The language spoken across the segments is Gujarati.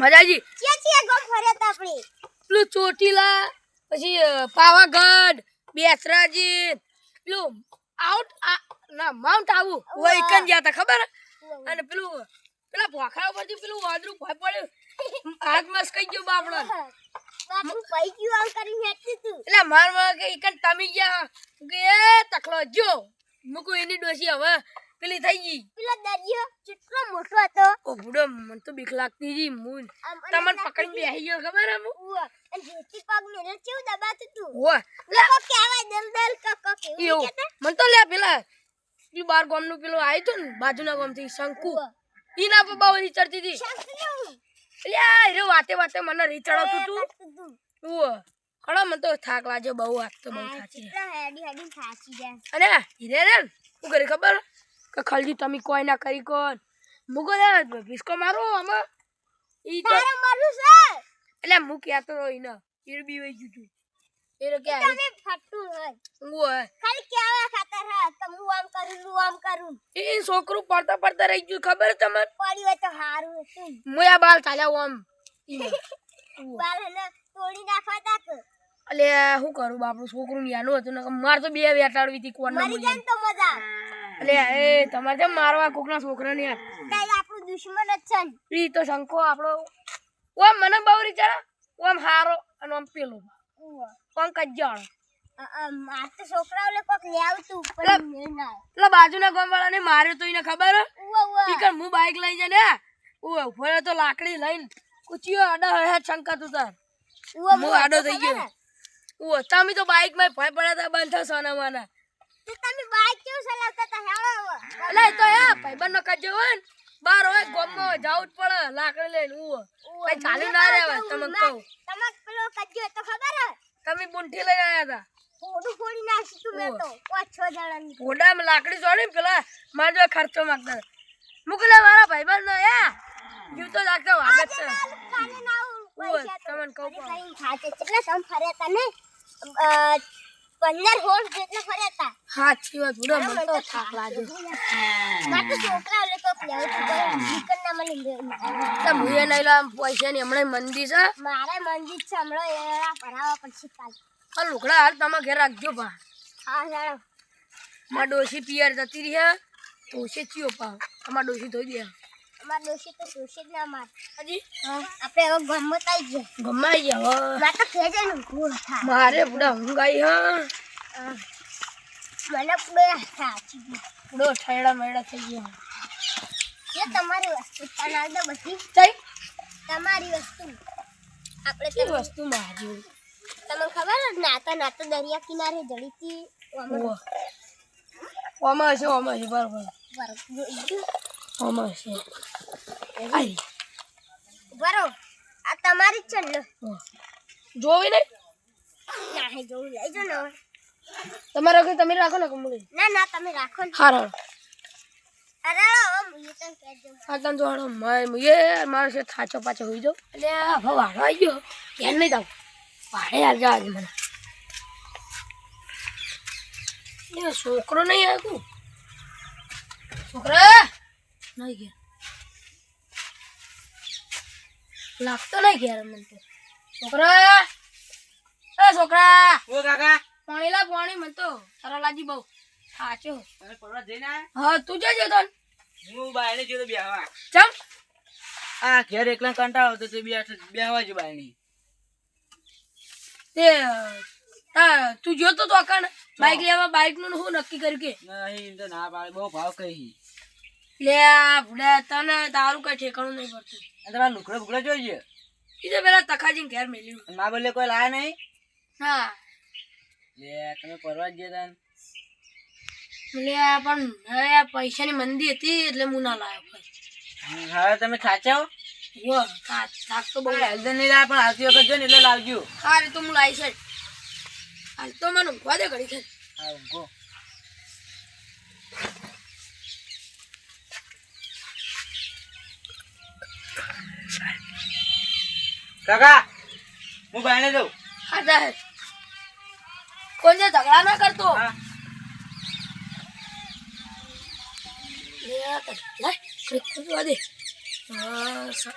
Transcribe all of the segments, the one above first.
મજાજી? કે છે ગોમ ફર્યા તા આપણે. પેલું ચોટીલા પછી પાવાગઢ બેસરાજી. પેલું આઉટ ના માઉન્ટ આબુ એકન ગયા તા ખબર? અને પેલું પેલા ભોખરા ઉપરથી પેલું વાદળું ભોય પડ્યું. હાથમાં કઈ ગયો બાપડો બાપુ પૈ ગયું આમ તું. એટલે મારમાં કે એકન તમી ગયા. કે તકલો જો. મૂકું એની ડોસી હવે. પેલી થઈ ગઈ. પેલો દરિયો કેટલો મોટો હતો. ઓ બુડો મને તો બીક લાગતી હતી પકડી તમને પેલા પકડીને ગયો ખબર હે હું જેથી પગ મેલે કેવું દબાતું તું? ઓ લોકો કેવા દલ દલ કક મને તો લે પેલા પેલું બાર ગામનું પેલું આવ્યું હતું ને બાજુના ગામથી શંકુ. ઉવ્વ. ઈના પપ્પા બાવ ચડતી હતી. લ્યા રે વાતે વાતે મને રીચડાવતું તું. તું. ઉવ્વ. ખડો મને તો થાક લાગ્યો બહુ આજ તો બહુ થાકી. હેડી હેડી થાકી જાય અને હીરે રે ને શું કરી ખબર? કે ખલજી તમે કોઈ ના કરી કોણ? મુકો દે ભીસકો મારો આમાં. ઈ તો મરવું છે. એટલે હું કહેતો રહી ને ઈર બી વઈ જતું એ તો કે તમે ફટતું હોય. ઉવ્વ. ખાલી કેવા ખાતર હા તમ હું આમ કરું હું આમ કરું. એ છોકરું પડતા પડતા રહી ગયું ખબર તમને? પડી હોય તો હારું હતું. મોયા બાલ ચાલ્યા આમ. બાલ. હને તોડી નાખવા તાક. અલે શું કરું બાપડું? છોકરું યાનું હતું ને માર તો બે વેટાડવી હતી કોણ મરી જાય તો મજા અલે એ તમારે જેમ મારવા કોકના છોકરા ને યાર તાઈ આપણું દુશ્મન જ છે ઈ તો શંકો આપણો. ઓમ મને બહુ રીચાડા ઓમ હારો અને ઓમ પેલો. ઓમ કજ્જાળો તો છોકરાઓને કોક લે આવતું પણ ના. આવે. બાજુના ગામ વાળાને માર્યો તો એને ખબર કણ હું બાઈક લઈ જાય ને ઓય ઊભો તો લાકડી લઈને. કુચીઓ આડા હે શંકા તું તાર. હું આડો થઈ ગયો. ઓ તમે તો બાઈકમાં ભય પડ્યા હતા બંધ થા સોના માના બાઈક કેવું ચલાવતા તા હેળો. એટલે એ તો યા ભાઈબંધ નો કજ્જો હોય ને બાર હોય ગોમમાં જાવું જ પડે લાકડી લઈને ઉવો કઈ ચાલુ ના તો તમને કહું. તમારે પેલો કજ્જો તો ખબર હે તમે બુંઠી લઈને આવ્યા હતા. ફોડું ફોડી નાખી તું મેં તો. પાંચ છ જણાની. ઘોડામાં લાકડી જોડી પેલા મારા ખર્ચો માંગતા. મુકલે મારા ભાઈબંધ નો યા જીવતો જાગતો વાગત છે. તમને કહું ખાતે કેટલા સમ ફર્યા તા ને? અ, પંદર હોળ જેટલા ફર્યા હતા. સાચી વાત બુડો મને તો થાક લાગ્યો મારે તો છોકરા ઓલે તો પ્લેવ કોઈ ના મને તો એટલે નઈ લાવ પૈસા ની હમણે મંદી છે. મારે મંદિર છે હમણાં એરા ભરાવા પડશે કાલ. આ લુકડા હાલ તમે ઘેર રાખજો બા. હા ચાલો માં ડોસી પિયર જતી રહી હે. છે ચિયો પા તમાર ડોસી ધોઈ દે. અમાર ડોશી તો સોશિયલ ના માર. હજી? આપણે હવે ગમત આવી ગયા ગમાઈ ગયા મારે તો ખેજે નું મારે હા. મને પૂરે સાચી ગયું બુડો ઠેડા મેડા થઈ ગયા. એ તમારી વસ્તુ. બધી થઈ તમારી વસ્તુ. આપણે તે વસ્તુ મારી? તમને ખબર નાતા નાતા દરિયા કિનારે જડીતી ઓમાં છે ઓમાં છે બરાબર. ઓમાં છે આઈ. બરો આ તમારી જ છે ને. જોવી નહીં? ના હે જોવું. લઈ જો ને તમારે તમે રાખો ને કમળી. ના ના તમે રાખો ને. હારો. અરે તને તને તો મય એ મારો છે થાચો પાછો હોઈ જાવ એટલે હવે વાળો આવી ગયો. ધ્યાન નહીં જવા મને. એ છોકરો નહીં આવ્યો છોકરા! નહીં ગયા. લાગતો નહીં ઘેર મને તો. છોકરા! એ છોકરા! ઓ કાકા! પાણી લા પાણી મને તો. સરલાજી બહુ સાચો તમે પરવા જઈને હા તું જજો તો હું બાયણે જોતો બેહવા. ચમ. આ ઘેર એકલા કંટાળો આવતો તે બેઠ બેહવા જો બાયણી. તે હા તું જોતો તો અકાણ બાઈક લેવા બાઈકનું હું નક્કી કરી કે? નહીં તો ના પાડે બહુ ભાવ કહી. લે ભૂડા તને તારું કઈ ઠેકાણું નહીં પડતું. અને તમારા લુકડો બુકડો જોઈએ એ તો પેલા તખાજી ઘેર મેલ્યું. મા બોલે કોઈ લાયા નહીં? હા. લે તમે પરવા જ ગયા લે પણ હવે પૈસાની મંદી હતી એટલે હું ના લાવ્યો હવે તમે થાચા હો. થાક થાક તો બહુ. બહુ નહીં લાય પણ આવતી વખત જો ને એટલે લાવજો. હા તો હું લાવી છે હાલ તો મને ઊંઘવા દે ઘડી છે હા ઊંઘો. કાકા હું બાયણે જઉં. હા જાય કોઈ જે ઝઘડા ના કરતો?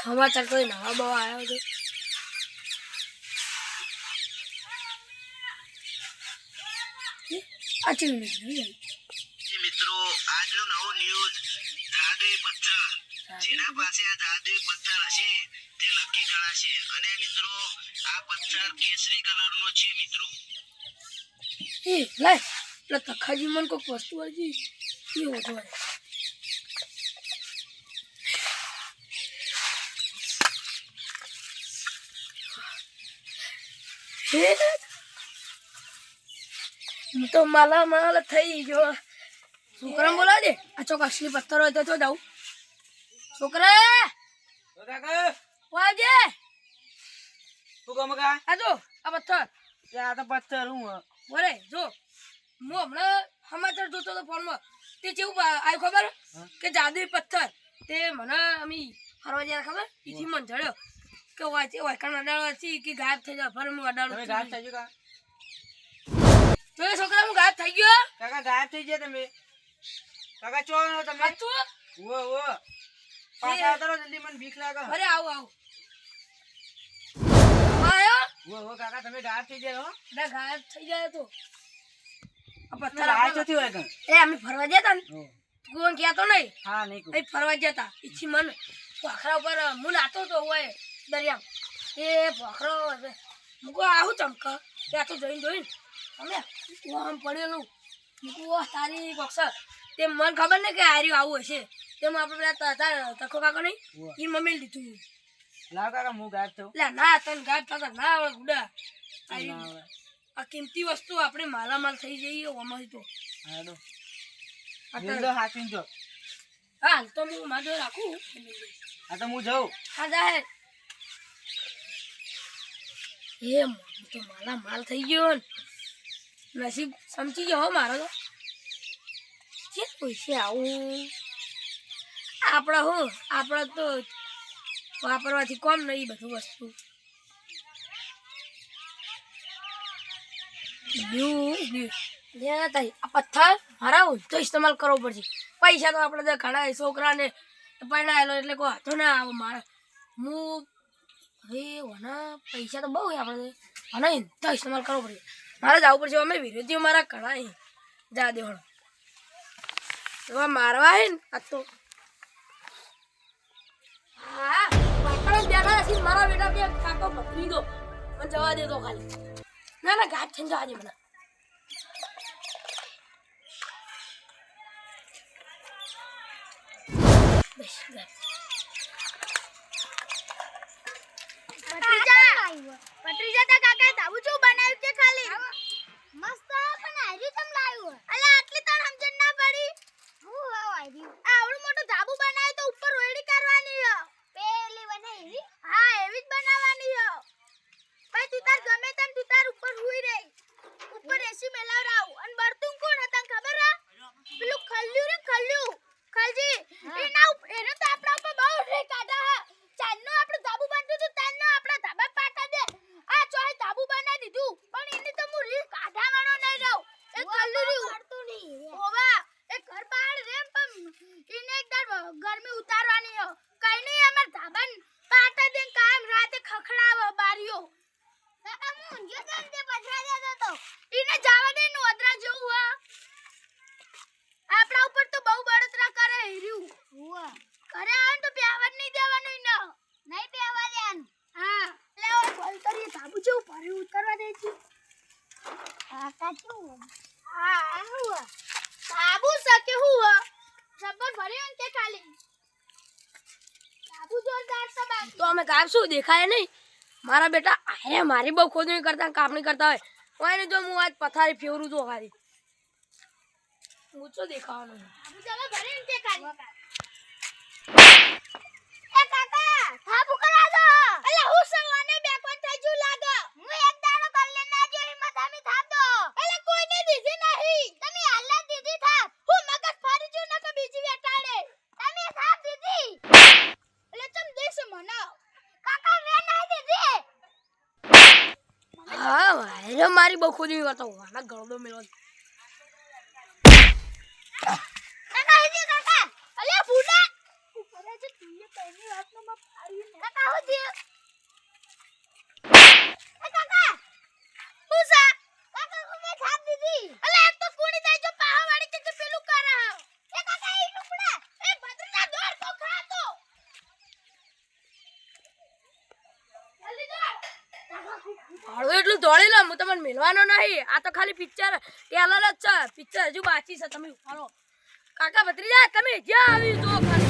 સમાચાર કોઈ નવા બવા આવ્યો છે. મિત્રો આજનો નવો ન્યૂઝ પથ્થર જેના પાસે આ દાદી પથ્થર હશે તે લકી ગણાશે અને મિત્રો આ પથ્થર કેસરી કલરનો છે મિત્રો. એ લાય. પેલા તખાજી મને કોઈક વસ્તુ વાળી એ ઓછો હે? હું તો માલા માલ થઈ ગયો. છોકરા બોલાવ દે આ ચોક અસલી પથ્થર હોય તો તો જાઉં. છોકરા! વાજે! તું ગમે કા આ જો આ પથ્થર. આ તો પથ્થર હું. બોલે જો હું હમણાં સમાચાર જોતો હતો ફોનમાં. તે કેવું આવ્યું ખબર? કે જાદુ પથ્થર. તે મને અમે ફરવા જયારે ખબર? એથી મને જડ્યો. કે વાંચે વાયકાણ અડાડવાથી કે ગાયબ થઈ જાય ફરી હું અડાડું ગાયબ થઈ ગયો તો એ છોકરા હું ગાયબ થઈ ગયો? કાકા ગાયબ થઈ ગયા તમે. કાકા ચો તમે. ઓ ઓ પાછા જલ્દી મને બીક લાગે. અરે આવું આવું. ઓ ઓ કાકા તમે ગાયબ થઈ ગયા હો? ના ગાયબ થઈ જાય તો. પથ્થર ગાયબ આપણે- હોય કણ એ અમે ફરવા જતા ને? ઓ, કહેતો નહીં? હા નહીં. ફરવા જતા ઈચ્છી મન. પોખરા ઉપર હું નાતો તો હોય દરિયા એ પોખરો મૂકો આવું ચમક ત્યાં તો જોઈને જોઈને. અમે આમ પડેલું. મૂકું તારી પક્ષ તે મને ખબર ને કે આર્યું આવું હશે. તેમ આપણે પેલા તખો કાકો નહીં? એ મમ્મી લીધું લાવ કાકા હું ગાયબ થયો એટલે ના તને ગાયબ થતા ના આવડે ગુડા. આ કિંમતી વસ્તુ આપણે માલામાલ થઈ જઈએ ઓમાં તો. હેડો. દો હાચવીને જો. હા હાલ તો હું માધો રાખું. હા તો હું જાઉં. હા જાહેર. એ તો માલા માલ થઈ ગયો ને. નસીબ સમજી ગયો હો મારો તો. જે પૈસે આવું? આપણે હું આપણે તો વાપરવાથી કોમ નહીં બધું વસ્તુ. પથ્થર હોય તો ઇસ્તેમાલ કરવો પડશે. પૈસા તો આપણે ઘણા છોકરાને પરણાયેલો એટલે કોઈ હાથો ના આવે મારે. હું હવે ઓના પૈસા તો બહુ આપણે. અને તો ઇસ્તેમાલ કરવો પડશે. મારે જવું પડશે, અમે વિરોધીઓ મારા ઘણા. જા દે હળો એવા મારવા હે ને આ તો. હા. બેઠા નથી મારા બેટા બે કાકો પકડી દો. મને જવા દે તો ખાલી. ના ના ગાંઠ થઈને જવા દે મને. પત્રીજા પત્રીજા તા કાકાએ ધાબુ ચેવું બનાવ્યું કે ખાલી? મસ્ત પણ આર્યું તમ લાવ્યું? અલા આટલી તાર સમજણ ના પડી હું હો આર્યું આવડું મોટું ધાબુ બનાવ્યું તો ઉપર રોયડી કરવાની હો પેલી બનાવી હા એવી જ બનાવવાની હો ભાઈ તું તાર ગમે તેમ તું તાર ઉપર હુઈ રહી ઉપર એસી મેલાવરાવ અને બરતું કોણ હતા ખબર હે પેલું ખલ્યું રે ખલ્યું ખલજી એ ના ઉપ- એને તો આપણા ઉપર બહુ રે કાઢા હે ચાંદનો આપણું ધાબુ બાંધ્યું હતું તાનનો આપણા ધાબા પાટા દે આ ચોય ધાબુ બનાવી દીધું પણ એને તો હું રીલ કાઢાવાનો નહીં રહું એ કલ્લુરી કરતું નહીં ઓવા એ ઘર બહાર રે પણ એને એકદમ ગરમી ઉતારવાની હો કઈ નહીં અમાર ધાબાન પાટા દે કાયમ રાતે ખખડાવ બારીઓ કાકા હું ઊંઘ્યો તો ને તે પછડા દેતો તો એને જવા દે નું અદરા જેવું હા આપણા ઉપર તો બહુ બળતરા કરે હેર્યું ઘરે આવે ને તો પ્યાવા જ નહીં દેવાનું ઈને નહીં પ્યાવા દેવાનું હા એટલે હવે બોલ કરીએ ધાબુ જેવું ભરે ઉતરવા દે છે હા કાચું હા હું ધાબુ સકે હું જબર ભર્યો ને તે ખાલી ધાબુ જોરદાર છે બાકી તો અમે કામ શું દેખાય નહીં? મારા બેટા અરે મારી બહુ ખોદણી કરતા કાપણી કરતા હોય. હોય ને જો હું આજ પથારી ફેરવું છું ખાલી ઊંચો દેખાવાનો? બહુ ખોદી વાતો મારા ગળદો મેળો દીધી? અલે, આ તો કુણી જાય જો પાહા વાળી કે પેલું ભાડું એટલું દોડી લો હું તમને મેળવાનો નહીં. આ તો ખાલી પિક્ચર ટેલર જ છે. પિક્ચર હજુ બાકી છે. તમે ઉપાડો કાકા ભત્રીજા, તમે જ્યાં આવી જો ખાલી